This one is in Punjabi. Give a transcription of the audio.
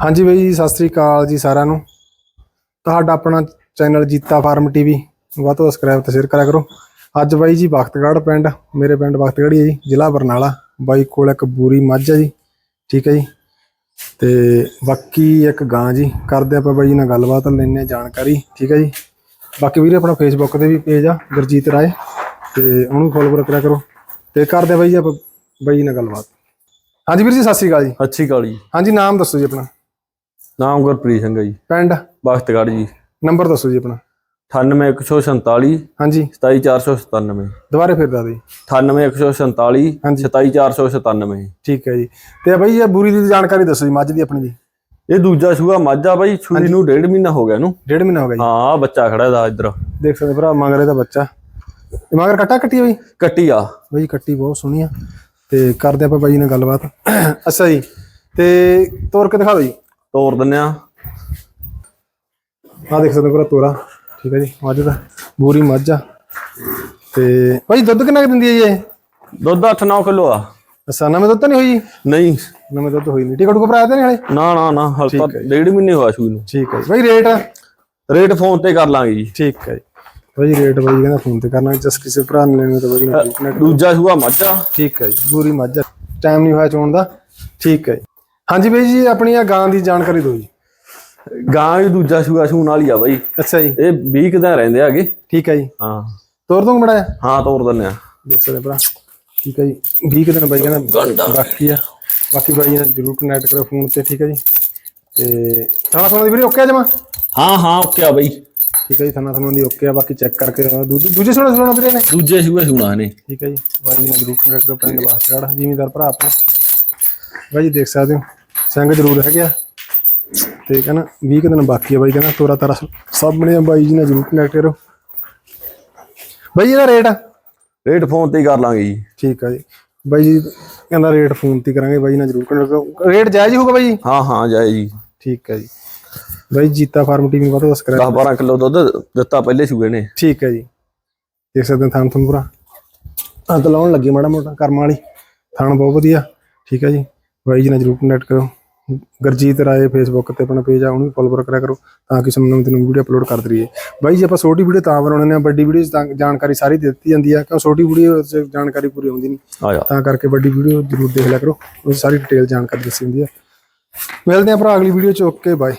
ਹਾਂਜੀ ਬਾਈ ਜੀ, ਸਤਿ ਸ੍ਰੀ ਅਕਾਲ ਜੀ ਸਾਰਿਆਂ ਨੂੰ। ਤੁਹਾਡਾ ਆਪਣਾ ਚੈਨਲ ਜੀਤਾ ਫਾਰਮ ਟੀਵੀ ਵੱਧ ਤੋਂ ਸਬਸਕ੍ਰਾਈਬ ਤੇ ਸ਼ੇਅਰ ਕਰਿਆ ਕਰੋ। ਅੱਜ ਬਾਈ ਜੀ ਬਖਤਗੜ੍ਹ ਪਿੰਡ ਮੇਰੇ ਪਿੰਡ ਬਖਤਗੜ੍ਹ ਹੀ ਹੈ ਜੀ ਜ਼ਿਲ੍ਹਾ ਬਰਨਾਲਾ। ਬਾਈ ਕੋਲ ਇੱਕ ਬੂਰੀ ਮੱਝ ਹੈ ਜੀ ਠੀਕ ਹੈ ਜੀ। ਤੇ ਬਾਕੀ ਇੱਕ ਗਾਂ ਜੀ ਕਰਦੇ ਆਪਾਂ ਬਾਈ ਜੀ ਨਾਲ ਗੱਲਬਾਤ ਲੈਣੇ ਜਾਣਕਾਰੀ ਠੀਕ ਹੈ ਜੀ। ਬਾਕੀ ਵੀਰੇ ਆਪਣਾ ਫੇਸਬੁੱਕ ਤੇ ਵੀ ਪੇਜ ਆ ਗੁਰਜੀਤ ਰਾਏ। ਤੇ ਉਹਨੂੰ ਫੋਲੋ ਕਰਿਆ ਕਰੋ। ਤੇ ਕਰਦੇ ਬਾਈ ਜੀ ਆਪਾਂ ਬਾਈ ਨਾਲ ਗੱਲਬਾਤ। ਹਾਂਜੀ ਵੀਰ ਜੀ ਸਤਿ ਸ੍ਰੀ ਅਕਾਲ ਜੀ। ਸਤਿ ਸ਼੍ਰੀ ਅਕਾਲ ਜੀ। ਹਾਂਜੀ ਨਾਮ ਦੱਸੋ ਜੀ ਆਪਣਾ। ਨਾਮ ਗੁਰਪ੍ਰੀਤ ਸਿੰਘ ਹੈ ਜੀ। ਪਿੰਡ? ਬਖਤਗੜ੍ਹ ਜੀ। ਨੰਬਰ ਦੱਸੋ ਜੀ ਆਪਣਾ। 98147 ਹਾਂਜੀ। 27497 ਦੁਬਾਰੇ ਫਿਰ ਦੱਸ ਜੀ। 98147 ਹਾਂਜੀ। 27497 ਠੀਕ ਹੈ ਜੀ। ਤੇ ਬਾਈ ਇਹ ਬੂਰੀ ਦੀ ਜਾਣਕਾਰੀ ਦੱਸੋ ਜੀ ਮੱਝ ਦੀ ਆਪਣੀ ਦੀ। ਇਹ ਦੂਜਾ ਸੂਆ ਮੱਝਾ ਬਾਈ ਸੂਈ ਨੂੰ ਡੇਢ ਮਹੀਨਾ ਹੋ ਗਿਆ ਇਹਨੂੰ। ਡੇਢ ਮਹੀਨਾ ਹੋ ਗਿਆ ਜੀ। ਹਾਂ ਬੱਚਾ ਖੜਾ ਇਹਦਾ ਇੱਧਰ। ਦੇਖ ਸਕਦੇ ਭਰਾ ਮਗਰ ਇਹਦਾ ਬੱਚਾ। ਇਹ ਮਗਰ ਕੱਟਾ ਕੱਟੀ ਬਈ? ਕੱਟੀ ਆ। ਬਈ ਕੱਟੀ ਬਹੁਤ ਸੋਹਣੀ ਆ। ਤੇ ਕਰਦੇ ਆਪਾਂ ਬਾਈ ਨਾਲ ਗੱਲਬਾਤ। ਅੱਛਾ ਜੀ। ਤੇ ਤੋਰ ਕੇ ਦਿਖਾ ਦਿਓ ਜੀ। ਤੋਰ ਦਿੰਨੇ ਆ ਆ ਦੇਖ ਸਕਦੇ ਹੋ ਭਰਾ ਤੋਰਾ। ਠੀਕ ਹੈ ਜੀ ਮੱਝ ਦਾ। ਬੂਰੀ ਮੱਝ ਆ। ਤੇ ਬਾਈ ਦੁੱਧ ਕਿੰਨਾ ਕੁ ਦਿੰਦੀ ਹੈ ਜੀ ਇਹ? ਦੁੱਧ 8-9 ਕਿਲੋ ਆ। ਅੱਛਾ ਨਵੇਂ ਦੁੱਧ ਤਾਂ ਨਹੀਂ ਹੋਈ ਜੀ? ਨਹੀਂ। ਨਵੇਂ ਦੁੱਧ ਹੋਈ ਨਹੀਂ। ਟਿਕਟ ਕੋ ਭਰਾ ਤਾਂ ਨਹੀਂ ਹਲੇ? ਨਾ ਨਾ ਨਾ ਹਲ ਤਾਂ ਡੇਢ ਮਹੀਨੇ ਹੋਇਆ ਸੂਈ ਨੂੰ। ਠੀਕ ਹੈ ਜੀ। ਬਾਈ ਰੇਟ? ਰੇਟ ਫੋਨ ਤੇ ਕਰ ਲਾਂਗੇ ਜੀ। ਠੀਕ ਹੈ ਜੀ। ਬਾਈ ਰੇਟ ਬਾਈ ਕਹਿੰਦਾ ਫੋਨ ਤੇ ਕਰਨਾ। ਜਸ ਕਿਸੇ ਭਰਾ ਨੇ ਲੈਣੇ ਤਾਂ connect ਦੂਜਾ ਸੂਆ ਮੱਝਾ ਠੀਕ ਹੈ ਜੀ ਬੂਰੀ ਮੱਝ ਟਾਈਮ ਨਹੀਂ ਹੋਇਆ ਚੋਣ ਦਾ। ਠੀਕ ਹੈ ਹਾਂਜੀ ਬਾਈ ਜੀ ਆਪਣੀ ਆ ਗਾਂ ਦੀ ਜਾਣਕਾਰੀ ਦਿਓ ਜੀ। ਗਾਂ ਵੀ ਦੂਜਾ ਸੂਆ ਸੂਣ ਵਾਲੀ ਆ ਬਾਈ। ਅੱਛਾ ਜੀ। ਇਹ 20 ਕਿਦਾਂ ਰਹਿੰਦੇ ਹੈਗੇ। ਠੀਕ ਹੈ ਜੀ। ਹਾਂ। ਤੋਰ ਦੋ ਮੜਾ ਹਾਂ ਤੋਰ ਦਿੰਨੇ ਆ ਦੇਖ ਸਕਦੇ ਭਰਾ। ਠੀਕ ਹੈ ਜੀ। 20 ਕੁ ਦਿਨ ਬਾਈ ਕਹਿੰਦਾ ਬਾਕੀ ਆ। ਬਾਕੀ ਬਾਈ ਨੇ ਜਰੂਰ ਕਨੈਕਟ ਕਰੋ ਫੋਨ ਤੇ ਠੀਕ ਹੈ ਜੀ। ਤੇ ਥਾਣਾ ਥਾਣਾ ਦੀ ਵੀਰੇ ਓਕੇ ਆ ਜਮਾ? ਹਾਂ ਹਾਂ ਓਕੇ ਆ ਬਾਈ। ਠੀਕ ਹੈ ਜੀ ਥਾਣਾ ਥਾਣਾ ਦੀ ਓਕੇ ਆ। ਬਾਕੀ ਚੈੱਕ ਕਰਕੇ ਦੂਜੇ ਸੁਣਾ ਸੁਣਾ ਵੀਰੇ ਨੇ? ਦੂਜੇ ਸੂਏ ਸੂਣਾ ਨੇ। ਠੀਕ ਹੈ ਜੀ। ਬਾਈ ਨੇ ਜਰੂਰ ਕਨੈਕਟ ਕਰੋ ਪਿੰਡ ਬਾਸਗੜ ਜ਼ਿਮੀਦਾਰ ਭਰਾ ਆਪਣਾ। ਬਾਈ ਜੀ ਦੇਖ ਸਕਦੇ ਹੋ। ਸਿੰਘ ਜਰੂਰ ਹੈਗੇ ਆ। ਤੇ ਕਹਿੰਦਾ 20 ਕੁ ਦਿਨ ਬਾਕੀ ਆ ਬਾਈ ਕਹਿੰਦਾ ਤੋਰਾ ਤਾਰਾ ਸਾਹਮਣੇ ਆ ਬਾਈ ਜੀ ਨਾਲ ਜਰੂਰ ਕਨੈਕਟ ਕਰੋ। ਬਾਈ ਇਹਦਾ ਰੇਟ ਰੇਟ ਫੋਨ ਤੇ ਹੀ ਕਰ ਲਾਂਗੇ ਜੀ। ਠੀਕ ਆ ਜੀ। ਬਾਈ ਜੀ ਕਹਿੰਦਾ ਰੇਟ ਫੋਨ ਤੇ ਕਰਾਂਗੇ ਬਾਈ ਨਾਲ ਜਰੂਰ ਕਨੈਕਟ ਕਰੋ। ਰੇਟ ਜਾਇਜ਼ ਹੋਊਗਾ ਬਾਈ ਜੀ? ਹਾਂ ਹਾਂ ਜਾਏ ਜੀ। ਠੀਕ ਹੈ ਜੀ। ਬਾਈ ਜੀਤਾ ਫਾਰਮ ਟੀਮ ਨੂੰ ਵੱਧ ਸਬਸਕ੍ਰਾਈਬ 10 12 ਕਿਲੋ ਦੁੱਧ ਦਿੱਤਾ ਪਹਿਲੇ ਸੂਏ ਨੇ। ਠੀਕ ਹੈ ਜੀ। ਦੇਖ ਸਕਦੇ ਹੋ ਥਾਣ ਤੁਹਾਨੂੰ ਪੂਰਾ। ਅੱਗ ਲਾਉਣ ਲੱਗੀ ਮਾੜਾ ਮੋਟਾ ਕਰਮ ਵਾਲੀ। ਥਾਣ ਬਹੁਤ ਵਧੀਆ। ਠੀਕ ਹੈ ਜੀ। ਬਾਈ ਜੀ ਨਾਲ ਜਰੂਰ ਕਨੈਕਟ ਕਰੋ। ਗਰਜੀਤ ਰਾਏ ਫੇਸਬੁੱਕ ਤੇ ਆਪਣਾ ਪੇਜ ਆ ਉਹਨੂੰ ਵੀ ਫੋਲੋ ਕਰਿਆ ਕਰੋ ਤਾਂ ਕਿ ਸਾਨੂੰ ਨਵੀਂ ਵੀਡੀਓ ਅਪਲੋਡ ਕਰਦੇ ਰਹੀਏ। ਬਾਈ ਜੀ ਆਪਾਂ ਛੋਟੀ ਵੀਡੀਓ ਤਾਂ ਬਣਾਉਣੇ ਨੇ ਵੱਡੀ ਵੀਡੀਓ ਤਾਂ ਜਾਣਕਾਰੀ ਸਾਰੀ ਦਿੱਤੀ ਜਾਂਦੀ ਆ ਕਿਉਂ ਛੋਟੀ ਵੀਡੀਓ 'ਚ ਜਾਣਕਾਰੀ ਪੂਰੀ ਆਉਂਦੀ ਨਹੀਂ। ਆ ਤਾਂ ਕਰਕੇ ਵੱਡੀ ਵੀਡੀਓ ਜਰੂਰ ਦੇਖ ਲਿਆ ਕਰੋ ਉਹ ਸਾਰੀ ਡਿਟੇਲ ਜਾਣਕਾਰੀ ਦੱਸੀ ਹੁੰਦੀ ਆ। ਮਿਲਦੇ ਆ ਭਰਾ ਅਗਲੀ ਵੀਡੀਓ 'ਚ ਓਕੇ ਬਾਏ